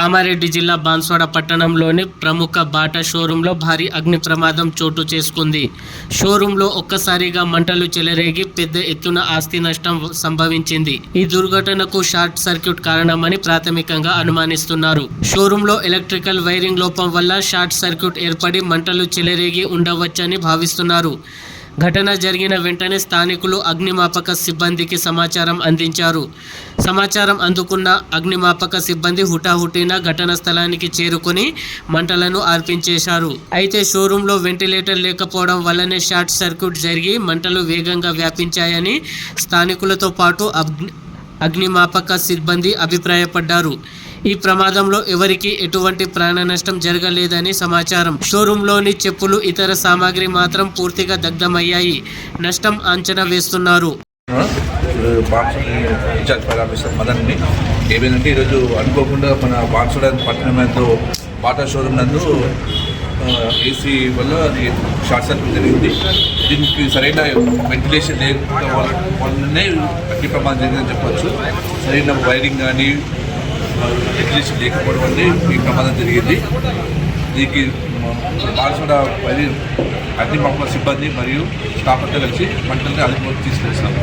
కామారెడ్డి జిల్లా బాన్స్వాడ పట్టణంలోని ప్రముఖ బాటా షోరూంలో భారీ అగ్ని ప్రమాదం చోటు చేసుకుంది. షోరూంలో ఒక్కసారిగా మంటలు చెలరేగి పెద్ద ఎత్తున ఆస్తి నష్టం సంభవించింది. ఈ దుర్ఘటనకు షార్ట్ సర్క్యూట్ కారణమని ప్రాథమికంగా అనుమానిస్తున్నారు. షోరూంలో ఎలక్ట్రికల్ వైరింగ్ లోపం వల్ల షార్ట్ సర్క్యూట్ ఏర్పడి మంటలు చెలరేగి ఉండవచ్చని భావిస్తున్నారు. ఘటన జరిగిన వెంటనే స్థానికులు అగ్నిమాపక సిబ్బందికి సమాచారం అందించారు. సమాచారం అందుకున్న అగ్నిమాపక సిబ్బంది హుటాహుటిన ఘటన స్థలానికి చేరుకుని మంటలను ఆర్పించేశారు. అయితే షోరూంలో వెంటిలేటర్ లేకపోవడం వల్లనే షార్ట్ సర్క్యూట్ జరిగి మంటలు వేగంగా వ్యాపించాయని స్థానికులతో పాటు అగ్ని అగ్నిమాపక సిబ్బంది అభిప్రాయపడ్డారు. ఈ ప్రమాదంలో ఎవరికీ ఎటువంటి ప్రాణ నష్టం జరగలేదని సమాచారం. షోరూంలోని చెప్పులు ఇతర సామాగ్రి మాత్రం పూర్తిగా దగ్ధమయ్యాయి. నష్టం అంచనా వేస్తున్నారు. మదన్ని ఏమైందంటే ఈరోజు అనుకోకుండా మన బాన్సుడ పట్టణంలో నందు బాటా షోరూమ్ నందు ఏసీ వల్ల అది షార్ట్ సర్క్యూట్ జరిగింది. దీనికి సరైన వెంటిలేషన్ లేకుండా వల్ల- వల్లనే అగ్ని ప్రమాదం జరిగిందని చెప్పొచ్చు. సరైన వైరింగ్ కానీ వెంటిలేషన్ లేకపోవడం వల్లే ఈ ప్రమాదం జరిగింది. దీనికి బాన్సుడ వైరింగ్ అగ్నిమాపక సిబ్బంది మరియు స్టాఫ్ అంతా కలిసి మంటల్ని అదుపులోకి తీసుకెళ్తాం